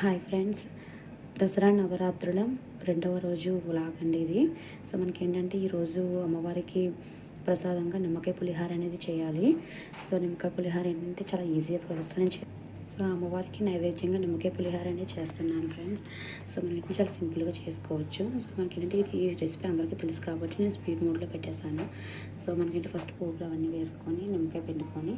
Hi friends Dasara నవరాత్రుల రెండవ రోజు వ్లాగ్ అండి ఇది. సో మనకి ఏంటంటే ఈరోజు అమ్మవారికి ప్రసాదంగా నిమ్మకాయ పులిహార అనేది చేయాలి. సో నిమ్మకాయ పులిహార ఏంటంటే చాలా ఈజీ ప్రాసెస్లో నేను సో అమ్మవారికి నైవేద్యంగా నిమ్మకాయ పులిహార అనేది చేస్తున్నాను ఫ్రెండ్స్ సో మనకి చాలా సింపుల్గా చేసుకోవచ్చు. సో మనకి ఏంటంటే ఈ రెసిపీ అందరికీ తెలుసు కాబట్టి నేను స్పీడ్ మోడ్లో పెట్టేశాను. సో మనకేంటి ఫస్ట్ పోపులు అవన్నీ వేసుకొని నిమ్మకాయ పిండుకొని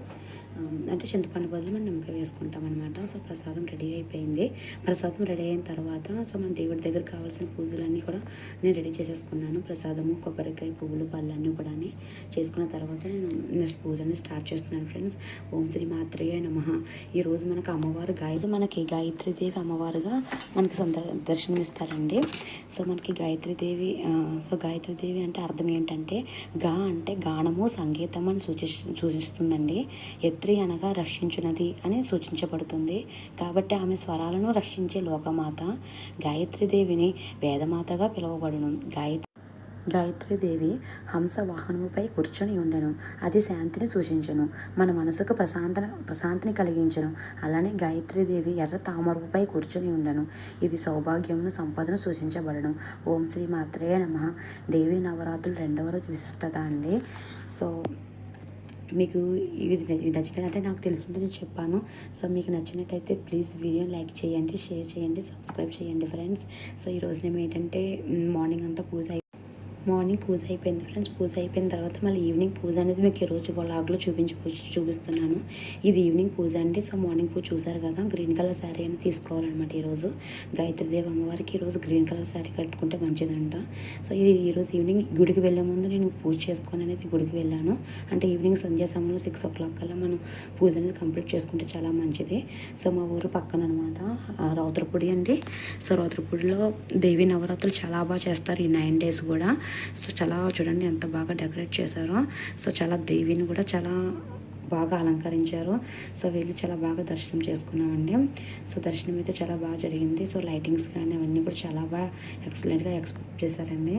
అంటే చింతపండు బదులు మనం నిమ్మకాయ వేసుకుంటాం అనమాట సో ప్రసాదం రెడీ అయిపోయింది. ప్రసాదం రెడీ అయిన తర్వాత సో మన దేవుడి దగ్గర కావాల్సిన పూజలన్నీ కూడా నేను రెడీ చేసేసుకున్నాను. ప్రసాదము కొబ్బరికాయ పువ్వులు పళ్ళన్నీ కూడా చేసుకున్న తర్వాత నేను నెక్స్ట్ పూజని స్టార్ట్ చేస్తున్నాను ఫ్రెండ్స్ ఓం శ్రీ మాత్రయ్య నమ. ఈరోజు మనకు అమ్మవారు గాయత్రి మనకి గాయత్రీదేవి అమ్మవారుగా మనకి దర్శనం దర్శనమిస్తారండి. సో మనకి గాయత్రీదేవి సో గాయత్రీదేవి అంటే అర్థం ఏంటంటే గా అంటే గానము సంగీతం అని సూచి సూచిస్తుందండి. ఎత్రి అనగా రక్షించున్నది అని సూచించబడుతుంది. కాబట్టి ఆమె స్వరాలను రక్షించే లోకమాత గాయత్రీదేవిని వేదమాతగా పిలువబడును. గాయత్రి గాయత్రీదేవి హంస వాహనముపై కూర్చొని ఉండెను. అది శాంతిని సూచించను. మన మనసుకు ప్రశాంత ప్రశాంతిని కలిగించను. అలానే గాయత్రీదేవి ఎర్ర తామరపుపై కూర్చొని ఉండను. ఇది సౌభాగ్యమును సంపదను సూచించబడను. ఓం శ్రీ మాత్రేయ నమ. దేవి నవరాత్రులు రెండవ రోజు విశిష్టత అండి. సో మీకు ఇది నచ్చినట్టే నాకు తెలిసింది నేను చెప్పాను. సో మీకు నచ్చినట్టయితే ప్లీజ్ వీడియో లైక్ చేయండి షేర్ చేయండి సబ్స్క్రైబ్ చేయండి ఫ్రెండ్స్. సో ఈరోజు నేను ఏంటంటే మార్నింగ్ అంతా పూజ మార్నింగ్ పూజ అయిపోయింది ఫ్రెండ్స్. పూజ అయిపోయిన తర్వాత మళ్ళీ ఈవినింగ్ పూజ అనేది మీకు ఈరోజు వ్లాగ్లో చూపించి చూపిస్తున్నాను. ఇది ఈవినింగ్ పూజ అండి. సో మార్నింగ్ పూజ చూసారు కదా గ్రీన్ కలర్ శారీ అని తీసుకోవాలన్నమాట ఈరోజు గాయత్రీదేవి అమ్మవారికి ఈరోజు గ్రీన్ కలర్ శారీ కట్టుకుంటే మంచిదంట. సో ఇది ఈరోజు ఈవినింగ్ గుడికి వెళ్ళే ముందు నేను పూజ చేసుకొని అనేది గుడికి వెళ్ళాను. అంటే ఈవినింగ్ సంధ్యా సమయంలో సిక్స్ ఓ క్లాక్ కల్లా మనం పూజ అనేది కంప్లీట్ చేసుకుంటే చాలా మంచిది. సో మా ఊరు పక్కన అనమాట రౌద్రపూడి అండి. సో రౌద్రపూడిలో దేవి నవరాత్రులు చాలా బాగా చేస్తారు ఈ నైన్ డేస్ కూడా. సో చాలా చూడండి ఎంత బాగా డెకరేట్ చేశారో. సో చాలా దేవిని కూడా చాలా బాగా అలంకరించారు. సో వెళ్ళి చాలా బాగా దర్శనం చేసుకున్నామండి సో దర్శనం అయితే చాలా బాగా జరిగింది. సో లైటింగ్స్ కానీ అవన్నీ కూడా చాలా బాగా ఎక్సలెంట్గా ఎక్స్పెక్ట్ చేశారండి.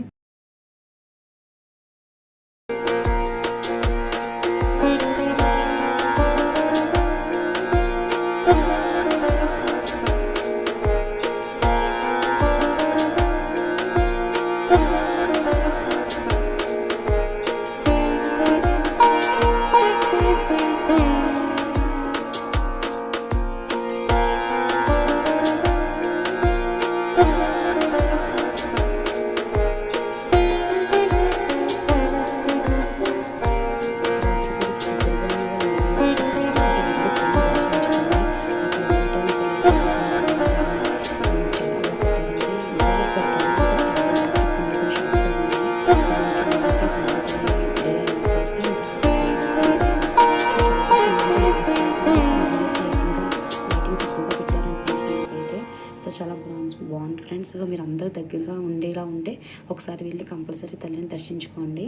ఫ్రెండ్స్గా సో మీరు అందరూ దగ్గరగా ఉండేలా ఉంటే ఒకసారి వెళ్ళి కంపల్సరీ తల్లిని దర్శించుకోండి.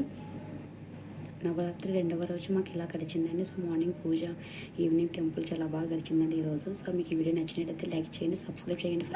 నవరాత్రి రెండవ రోజు మాకు ఇలా గడిచిందండి. సో మార్నింగ్ పూజ ఈవినింగ్ టెంపుల్ చాలా బాగా గడిచిందండి ఈరోజు. సో మీకు ఈ వీడియో నచ్చినట్టయితే లైక్ చేయండి సబ్స్క్రైబ్ చేయండి